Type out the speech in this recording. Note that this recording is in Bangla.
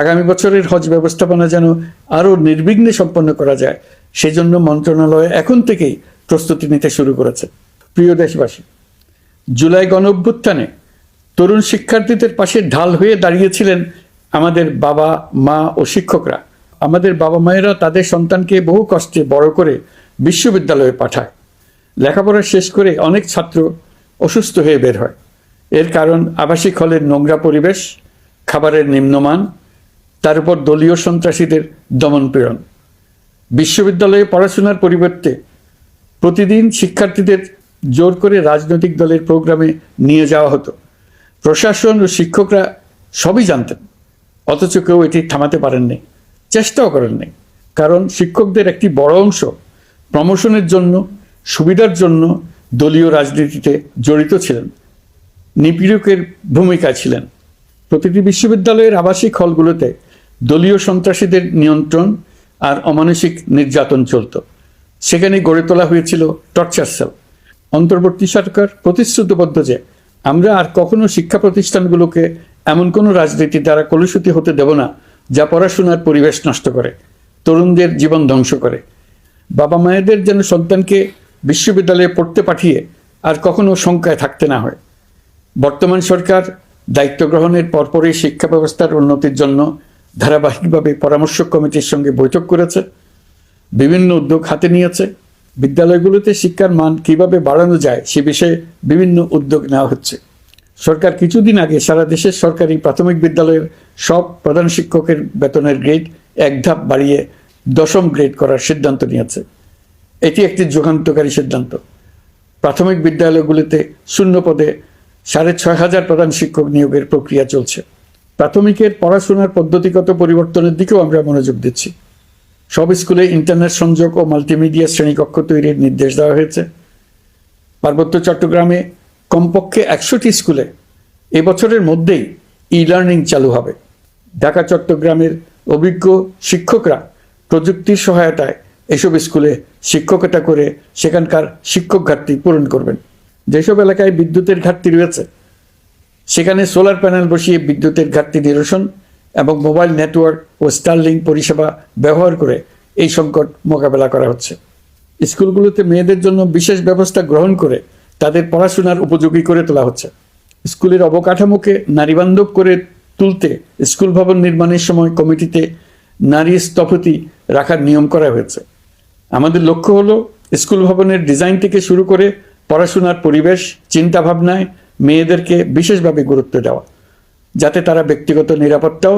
আগামী বছরের হজ ব্যবস্থাপনা যেন আরও নির্বিঘ্নে সম্পন্ন করা যায়, সেজন্য মন্ত্রণালয় এখন থেকেই প্রস্তুতি নিতে শুরু করেছে। প্রিয় দেশবাসী, জুলাই গণ অভ্যুত্থানে তরুণ শিক্ষার্থীদের পাশে ঢাল হয়ে দাঁড়িয়েছিলেন আমাদের বাবা, মা ও শিক্ষকরা। আমাদের বাবা মায়েরা তাদের সন্তানকে বহু কষ্টে বড় করে বিশ্ববিদ্যালয়ে পাঠায়। লেখাপড়া শেষ করে অনেক ছাত্র অসুস্থ হয়ে বের হয়। এর কারণ আবাসিক হলের নোংরা পরিবেশ, খাবারের নিম্নমান তার উপর দলীয় সন্ত্রাসীদের দমনপীড়ন। বিশ্ববিদ্যালয়ে পড়াশোনার পরিবর্তে প্রতিদিন শিক্ষার্থীদের জোর করে রাজনৈতিক দলের প্রোগ্রামে নিয়ে যাওয়া হতো। প্রশাসন ও শিক্ষকরা সবই জানতেন, অথচ কেউ এটি থামাতে পারেননি, চেষ্টাও করেননি, কারণ শিক্ষকদের একটি বড় অংশ প্রমোশনের জন্য, সুবিধার জন্য দলীয় রাজনীতিতে জড়িত ছিলেন, নিপীড়কের ভূমিকা ছিলেন। প্রতিটি বিশ্ববিদ্যালয়ের আবাসিক হলগুলোতে দলীয় সন্ত্রাসীদের নিয়ন্ত্রণ আর অমানসিক নির্যাতন চলত। সেখানে গড়ে তোলা হয়েছিল টর্চার সেল। অন্তর্বর্তী সরকার প্রতিশ্রুতিবদ্ধ যে আমরা আর কখনো শিক্ষা প্রতিষ্ঠানগুলোকে এমন কোনো রাজনীতি দ্বারা কলুষিত হতে দেব না, যা পড়াশোনার পরিবেশ নষ্ট করে, তরুণদের জীবন ধ্বংস করে। বাবা মায়েদের যেন সন্তানকে বিশ্ববিদ্যালয়ে পড়তে পাঠিয়ে আর কখনো শঙ্কায় থাকতে না হয়। বর্তমান সরকার দায়িত্ব গ্রহণের পরপরই শিক্ষা ব্যবস্থার উন্নতির জন্য ধারাবাহিকভাবে পরামর্শ কমিটির সঙ্গে বৈঠক করেছে, বিভিন্ন উদ্যোগ হাতে নিয়েছে, বিদ্যালয়গুলোতে শিক্ষার মান কীভাবে বাড়ানো যায় সে বিষয়ে বিভিন্ন উদ্যোগ নেওয়া হচ্ছে। সরকার কিছুদিন আগে সারা দেশের সরকারি প্রাথমিক বিদ্যালয়ের সব প্রধান শিক্ষকের বেতনের গ্রেড এক ধাপ বাড়িয়ে দশম গ্রেড করার সিদ্ধান্ত নিয়েছে। এটি একটি যুগান্তকারী সিদ্ধান্ত। প্রাথমিক বিদ্যালয়গুলিতে শূন্য পদে সাড়ে ছয় হাজার প্রধান শিক্ষক নিয়োগের প্রক্রিয়া চলছে। প্রাথমিকের পড়াশোনার পদ্ধতিগত পরিবর্তনের দিকেও আমরা মনোযোগ দিচ্ছি। সব স্কুলে ইন্টারনেট সংযোগ ও মাল্টিমিডিয়া শ্রেণীকক্ষ তৈরির নির্দেশ দেওয়া হয়েছে। পার্বত্য চট্টগ্রামে কমপক্ষে একশোটি স্কুলে এবছরের মধ্যেই ই লার্নিং চালু হবে। ঢাকা চট্টগ্রামের অভিজ্ঞ শিক্ষকরা প্রযুক্তির সহায়তায় এসব স্কুলে শিক্ষকতা করে সেখানকার শিক্ষক ঘাটতি পূরণ করবেন। যেসব এলাকায় বিদ্যুতের ঘাটতি রয়েছে সেখানে সোলার প্যানেল বসিয়ে বিদ্যুতের ঘাটতি নিরসন এবং মোবাইল নেটওয়ার্ক ও স্টারলিং পরিষেবা ব্যবহার করে এই সংকট মোকাবেলা করা হচ্ছে। স্কুলগুলোতে মেয়েদের জন্য বিশেষ ব্যবস্থা গ্রহণ করে তাদের পড়াশোনার উপযোগী করে তোলা হচ্ছে। স্কুলের অবকাঠামোকে নারীবান্ধব করে তুলতে স্কুল ভবন নির্মাণের সময় কমিটিতে নারী স্থপতি রাখার নিয়ম করা হয়েছে। আমাদের লক্ষ্য হলো স্কুল ভবনের ডিজাইন থেকে শুরু করে পড়াশোনার পরিবেশ, চিন্তাভাবনায় মেয়েদেরকে বিশেষভাবে গুরুত্ব দেওয়া যাতে তারা ব্যক্তিগত নিরাপত্তাও